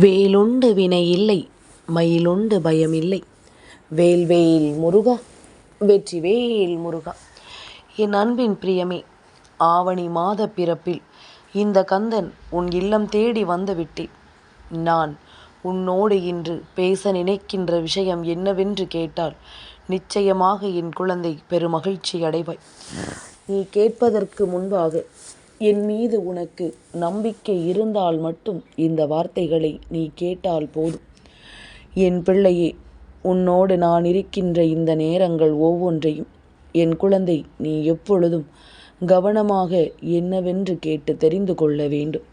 வேலுண்டு வினை இல்லை மயிலுண்டு பயமில்லை வேல் வேல் முருகா வெற்றி வேல் முருகா. என் அன்பின் பிரியமே ஆவணி மாத பிறப்பில் இந்த கந்தன் உன் இல்லம் தேடி வந்துவிட்டேன் நான் உன்னோடு இன்று பேச நினைக்கின்ற விஷயம் என்னவென்று கேட்டால் நிச்சயமாக என் குழந்தை பெருமகிழ்ச்சி அடைவாய். நீ கேட்பதற்கு முன்பாக என் மீது உனக்கு நம்பிக்கை இருந்தால் மட்டும் இந்த வார்த்தைகளை நீ கேட்டால் போதும். என் பிள்ளையே உன்னோடு நான் இருக்கின்ற இந்த நேரங்கள் ஒவ்வொன்றையும் என் குழந்தை நீ எப்பொழுதும் கவனமாக என்னவென்று கேட்டு தெரிந்து கொள்ள வேண்டும்.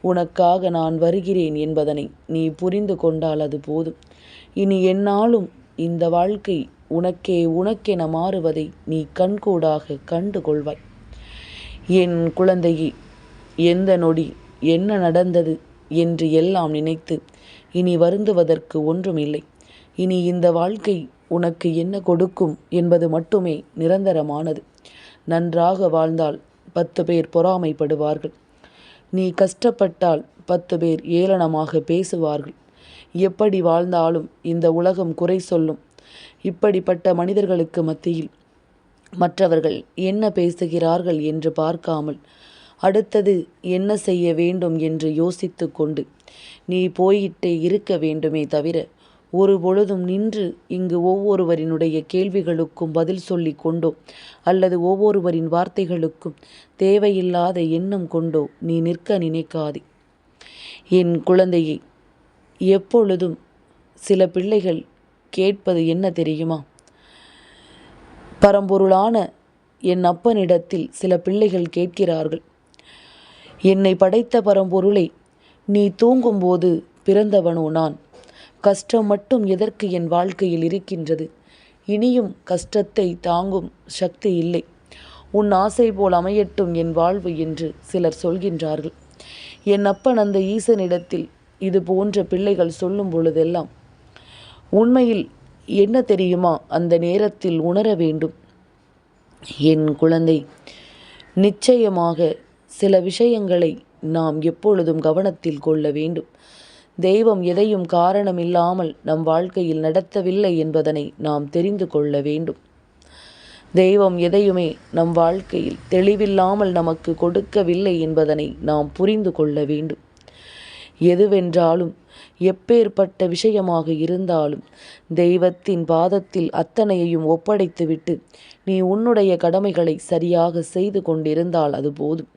உனக்காக நான் வருகிறேன் என்பதனை நீ புரிந்து கொண்டால் அது போதும். இனி என்னாலும் இந்த வாழ்க்கை உனக்கே உனக்கென மாறுவதை நீ கண்கூடாக கண்டு கொள்வாய். என் குழந்தையே எந்த நொடி என்ன நடந்தது என்று எல்லாம் நினைத்து இனி வருந்துவதற்கு ஒன்றுமில்லை. இனி இந்த வாழ்க்கை உனக்கு என்ன கொடுக்கும் என்பது மட்டுமே நிரந்தரமானது. நன்றாக வாழ்ந்தால் பத்து பேர் பொறாமைப்படுவார்கள். நீ கஷ்டப்பட்டால் பத்து பேர் ஏளனமாக பேசுவார்கள். எப்படி வாழ்ந்தாலும் இந்த உலகம் குறை சொல்லும். இப்படிப்பட்ட மனிதர்களுக்கு மத்தியில் மற்றவர்கள் என்ன பேசுகிறார்கள் என்று பார்க்காமல் அடுத்தது என்ன செய்ய வேண்டும் என்று யோசித்து கொண்டு நீ போயிட்டே இருக்க வேண்டுமே தவிர ஒரு பொழுதும் நின்று இங்கு ஒவ்வொருவரினுடைய கேள்விகளுக்கும் பதில் சொல்லி கொண்டோ அல்லது ஒவ்வொருவரின் வார்த்தைகளுக்கும் தேவையில்லாத எண்ணம் கொண்டோ நீ நிற்க நினைக்காதே. என் குழந்தையை எப்பொழுதும் சில பிள்ளைகள் கேட்பது என்ன தெரியுமா? பரம்பொருளான என் அப்பனிடத்தில் சில பிள்ளைகள் கேட்கிறார்கள். என்னை படைத்த பரம்பொருளை நீ தூங்கும்போது பிறந்தவனோ நான். கஷ்டம் மட்டும் எதற்கு என் வாழ்க்கையில் இருக்கின்றது? இனியும் கஷ்டத்தை தாங்கும் சக்தி இல்லை. உன் ஆசை போல் அமையட்டும் என் வாழ்வு என்று சிலர் சொல்கின்றார்கள். என் அப்பன் அந்த ஈசனிடத்தில் இது போன்ற பிள்ளைகள் சொல்லும் பொழுதெல்லாம் உண்மையில் என்ன தெரியுமா? அந்த நேரத்தில் உணர வேண்டும். என் குழந்தை நிச்சயமாக சில விஷயங்களை நாம் எப்பொழுதும் கவனத்தில் கொள்ள வேண்டும். தெய்வம் எதையும் காரணமில்லாமல் நம் வாழ்க்கையில் நடத்தவில்லை என்பதனை நாம் தெரிந்து கொள்ள வேண்டும். தெய்வம் எதையுமே நம் வாழ்க்கையில் தெளிவில்லாமல் நமக்கு கொடுக்கவில்லை என்பதனை நாம் புரிந்து கொள்ள வேண்டும். எதுவென்றாலும் எப்பேற்பட்ட விஷயமாக இருந்தாலும் தெய்வத்தின் பாதத்தில் அத்தனையையும் ஒப்படைத்துவிட்டு நீ உன்னுடைய கடமைகளை சரியாக செய்து கொண்டிருந்தால் அது போதும்.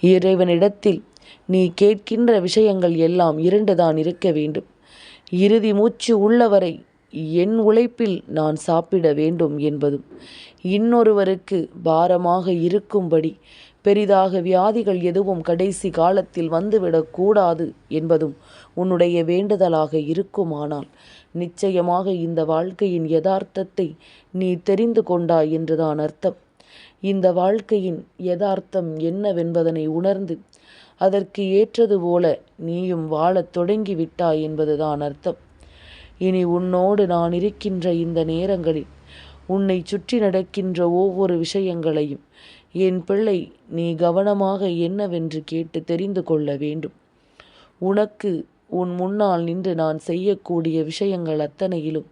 இறைவனிடத்தில் நீ கேட்கின்ற விஷயங்கள் எல்லாம் இரண்டுதான் இருக்க வேண்டும். இறுதி மூச்சு உள்ளவரை என் உழைப்பில் நான் சாப்பிட வேண்டும் என்பதும் இன்னொருவருக்கு பாரமாக இருக்கும்படி பெரிதாக வியாதிகள் எதுவும் கடைசி காலத்தில் வந்துவிடக்கூடாது என்பதும் உன்னுடைய வேண்டுதலாக இருக்குமானால் நிச்சயமாக இந்த வாழ்க்கையின் யதார்த்தத்தை நீ தெரிந்து கொண்டாய் என்றுதான் அர்த்தம். இந்த வாழ்க்கையின் யதார்த்தம் என்னவென்பதனை உணர்ந்து அதற்கு ஏற்றது போல நீயும் வாழத் தொடங்கிவிட்டாய் என்பதுதான் அர்த்தம். இனி உன்னோடு நான் இருக்கின்ற இந்த நேரங்களில் உன்னை சுற்றி நடக்கின்ற ஒவ்வொரு விஷயங்களையும் என் பிள்ளை நீ கவனமாக என்னவென்று கேட்டு தெரிந்து கொள்ள வேண்டும். உனக்கு உன் முன்னால் நின்று நான் செய்யக்கூடிய விஷயங்கள் அத்தனையிலும்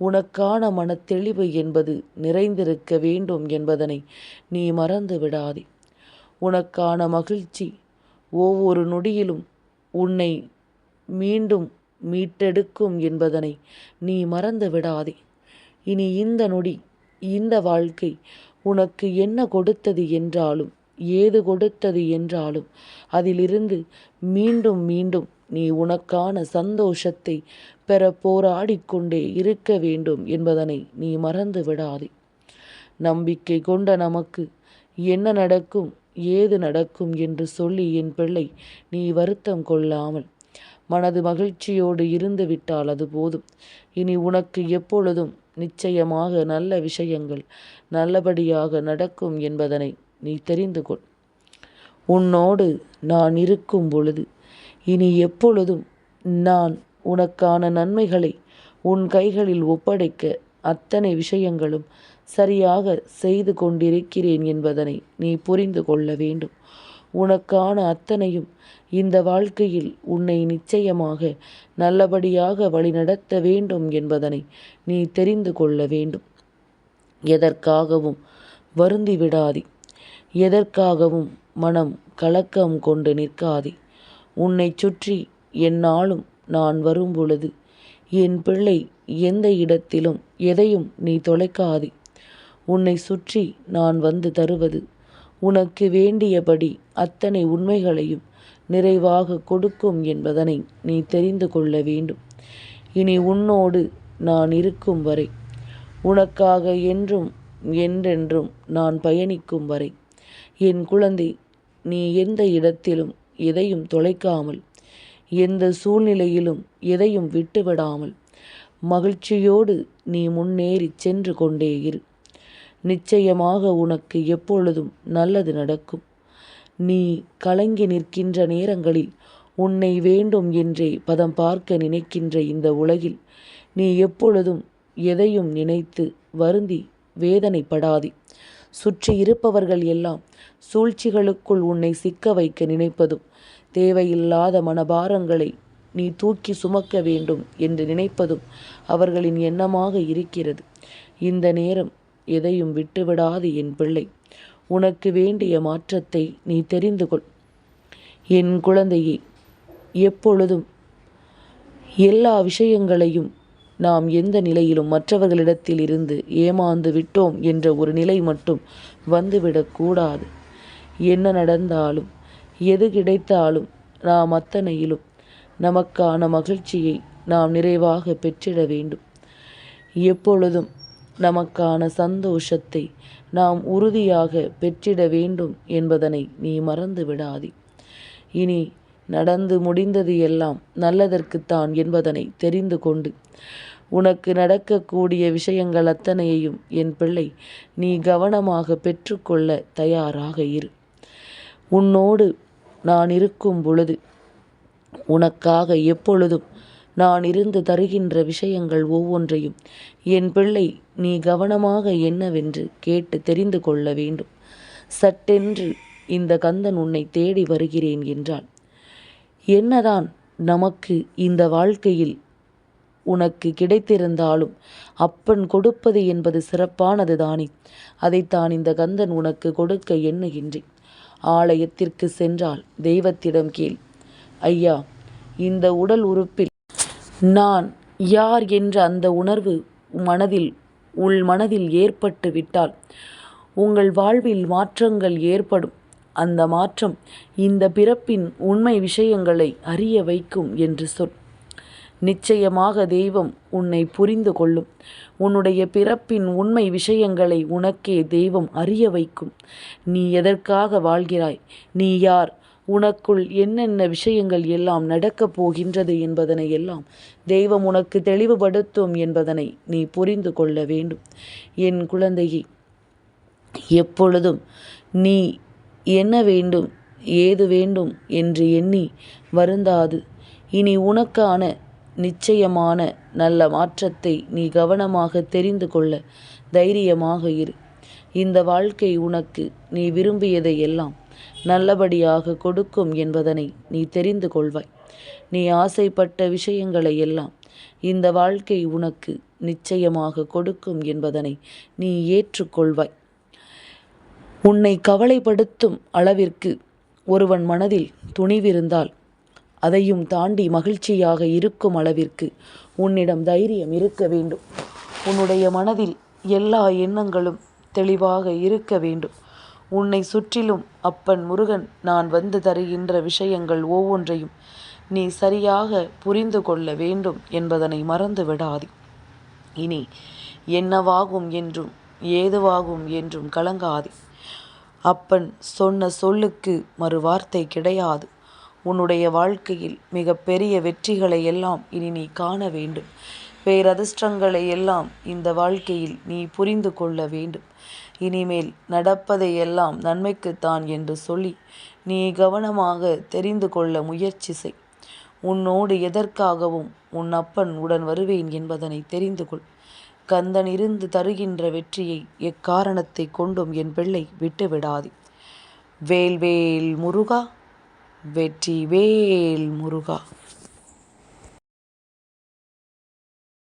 உனக்கான மனத்தெளிவு என்பது நிறைந்திருக்க வேண்டும் என்பதனை நீ மறந்து விடாதே. உனக்கான மகிழ்ச்சி ஒவ்வொரு நொடியிலும் உன்னை மீண்டும் மீட்டெடுக்கும் என்பதனை நீ மறந்து விடாதே. இனி இந்த நொடி இந்த வாழ்க்கை உனக்கு என்ன கொடுத்தது என்றாலும் ஏது கொடுத்தது என்றாலும் அதிலிருந்து மீண்டும் மீண்டும் நீ உனக்கான சந்தோஷத்தை பெற போராடிக்கொண்டே இருக்க வேண்டும் என்பதனை நீ மறந்து விடாதே. நம்பிக்கை கொண்ட நமக்கு என்ன நடக்கும் ஏது நடக்கும் என்று சொல்லி என் பிள்ளை நீ வருத்தம் கொள்ளாமல் மனது மகிழ்ச்சியோடு இருந்து விட்டால் அது போதும். இனி உனக்கு எப்பொழுதும் நிச்சயமாக நல்ல விஷயங்கள் நல்லபடியாக நடக்கும் என்பதனை நீ தெரிந்து கொள். உன்னோடு நான் இருக்கும் பொழுது இனி எப்பொழுதும் நான் உனக்கான நன்மைகளை உன் கைகளில் ஒப்படைக்க அத்தனை விஷயங்களும் சரியாக செய்து கொண்டிருக்கிறேன் என்பதனை நீ புரிந்து கொள்ள வேண்டும். உனக்கான அத்தனையும் இந்த வாழ்க்கையில் உன்னை நிச்சயமாக நல்லபடியாக வழிநடத்த வேண்டும் என்பதனை நீ தெரிந்து கொள்ள வேண்டும். எதற்காகவும் வருந்தி விடாதே. எதற்காகவும் மனம் கலக்கம் கொண்டு நிற்காதே. உன்னை சுற்றி என்னாலும் நான் வரும்பொழுது என் பிள்ளை எந்த இடத்திலும் எதையும் நீ தொலைக்காதே. உன்னை சுற்றி நான் வந்து தருவது உனக்கு வேண்டியபடி அத்தனை உண்மைகளையும் நிறைவாக கொடுக்கும் என்பதனை நீ தெரிந்து கொள்ள வேண்டும். இனி உன்னோடு நான் இருக்கும் வரை உனக்காக என்றும் என்றென்றும் நான் பயணிக்கும் வரை என் குழந்தை நீ எந்த இடத்திலும் எதையும் தொலைக்காமல் எந்த சூழ்நிலையிலும் எதையும் விட்டுவிடாமல் மகிழ்ச்சியோடு நீ முன்னேறி சென்று கொண்டே இரு. நிச்சயமாக உனக்கு எப்பொழுதும் நல்லது நடக்கும். நீ கலங்கி நிற்கின்ற நேரங்களில் உன்னை வேண்டும் என்றே பதம் பார்க்க நினைக்கின்ற இந்த உலகில் நீ எப்பொழுதும் எதையும் நினைத்து வருந்தி வேதனைப்படாதே. சுற்றி இருப்பவர்கள் எல்லாம் சூழ்ச்சிகளுக்குள் உன்னை சிக்க வைக்க நினைப்பதும் தேவையில்லாத மனபாரங்களை நீ தூக்கி சுமக்க வேண்டும் என்று நினைப்பதும் அவர்களின் எண்ணமாக இருக்கிறது. இந்த நேரம் எதையும் விட்டுவிடாது என் பிள்ளை. உனக்கு வேண்டிய மாற்றத்தை நீ தெரிந்து கொள். என் குழந்தையை எப்பொழுதும் எல்லா விஷயங்களையும் நாம் எந்த நிலையிலும் மற்றவர்களிடத்தில் இருந்து ஏமாந்து விட்டோம் என்ற ஒரு நிலை மட்டும் வந்துவிடக்கூடாது என்ன நடந்தாலும் எது கிடைத்தாலும் நாம் அத்தனையிலும் நமக்கான மகிழ்ச்சியை நாம் நிறைவாக பெற்றிட வேண்டும். எப்பொழுதும் நமக்கான சந்தோஷத்தை நாம் உறுதியாக பெற்றிட வேண்டும் என்பதனை நீ மறந்து விடாதே. இனி நடந்து முடிந்தது எல்லாம் நல்லதற்குத்தான் என்பதனை தெரிந்து கொண்டு உனக்கு நடக்கக்கூடிய விஷயங்கள் அத்தனையையும் என் பிள்ளை நீ கவனமாக பெற்றுக்கொள்ள தயாராக இரு. உன்னோடு நான் இருக்கும் பொழுது உனக்காக எப்பொழுதும் நான் இருந்து தருகின்ற விஷயங்கள் ஒவ்வொன்றையும் என் பிள்ளை நீ கவனமாக என்னவென்று கேட்டு தெரிந்து கொள்ள வேண்டும். சட்டென்று இந்த கந்தன் உன்னை தேடி வருகிறேன் என்றால் என்னதான் நமக்கு இந்த வாழ்க்கையில் உனக்கு கிடைத்திருந்தாலும் அப்பன் கொடுப்பது என்பது சிறப்பானது தானே. அதைத்தான் இந்த கந்தன் உனக்கு கொடுக்க எண்ணுகின்றேன். ஆலயத்திற்கு சென்றால் தெய்வத்திடம் கேள். ஐயா இந்த உடல் உறுப்பில் நான் யார் என்ற அந்த உணர்வு மனதில் உள் மனதில் ஏற்பட்டு விட்டால் உங்கள் வாழ்வில் மாற்றங்கள் ஏற்படும். அந்த மாற்றம் இந்த பிறப்பின் உண்மை விஷயங்களை அறிய வைக்கும் என்று சொல். நிச்சயமாக தெய்வம் உன்னை புரிந்து கொள்ளும். உன்னுடைய பிறப்பின் உண்மை விஷயங்களை உனக்கே தெய்வம் அறிய வைக்கும். நீ எதற்காக வாழ்கிறாய்? நீ யார்? உனக்குள் என்னென்ன விஷயங்கள் எல்லாம் நடக்கப் போகின்றது என்பதனை எல்லாம் தெய்வம் உனக்கு தெளிவுபடுத்தும் என்பதனை நீ புரிந்து கொள்ள வேண்டும். என் குழந்தையை எப்பொழுதும் நீ என்ன வேண்டும் ஏது வேண்டும் என்று எண்ணி வருந்தாது. இனி உனக்கான நிச்சயமான நல்ல மாற்றத்தை நீ கவனமாக தெரிந்து கொள்ள தைரியமாக இரு. இந்த வாழ்க்கை உனக்கு நீ விரும்பியதை எல்லாம் நல்லபடியாக கொடுக்கும் என்பதனை நீ தெரிந்து கொள்வாய். நீ ஆசைப்பட்ட விஷயங்களை எல்லாம் இந்த வாழ்க்கை உனக்கு நிச்சயமாக கொடுக்கும் என்பதனை நீ ஏற்றுக்கொள்வாய். உன்னை கவலைப்படுத்தும் அளவிற்கு ஒருவன் மனதில் துணிவிருந்தால் அதையும் தாண்டி மகிழ்ச்சியாக இருக்கும் அளவிற்கு உன்னிடம் தைரியம் இருக்க வேண்டும். உன்னுடைய மனதில் எல்லா எண்ணங்களும் தெளிவாக இருக்க வேண்டும். உன்னை சுற்றிலும் அப்பன் முருகன் நான் வந்து தருகின்ற விஷயங்கள் ஒவ்வொன்றையும் நீ சரியாக புரிந்து கொள்ள வேண்டும் என்பதனை மறந்து விடாதே. இனி என்னவாகும் என்றும் ஏதுவாகும் என்றும் கலங்காதே. அப்பன் சொன்ன சொல்லுக்கு மறு வார்த்தை கிடையாது. உன்னுடைய வாழ்க்கையில் மிக பெரிய வெற்றிகளை எல்லாம் இனி நீ காண வேண்டும். பேரதிர்ஷ்டங்களை எல்லாம் இந்த வாழ்க்கையில் நீ புரிந்து கொள்ள வேண்டும். இனிமேல் நடப்பதையெல்லாம் நன்மைக்குத்தான் என்று சொல்லி நீ கவனமாக தெரிந்து கொள்ள முயற்சி செய். உன்னோடு எதற்காகவும் உன் அப்பன் உடன் வருவேன் என்பதனை தெரிந்து கொள். கந்தன் இருந்து தருகின்ற வெற்றியை எக்காரணத்தை கொண்டும் என் பிள்ளை விட்டுவிடாது. வேல்வேல் வேல் வேல் முருகா வெற்றி வேல் முருகா.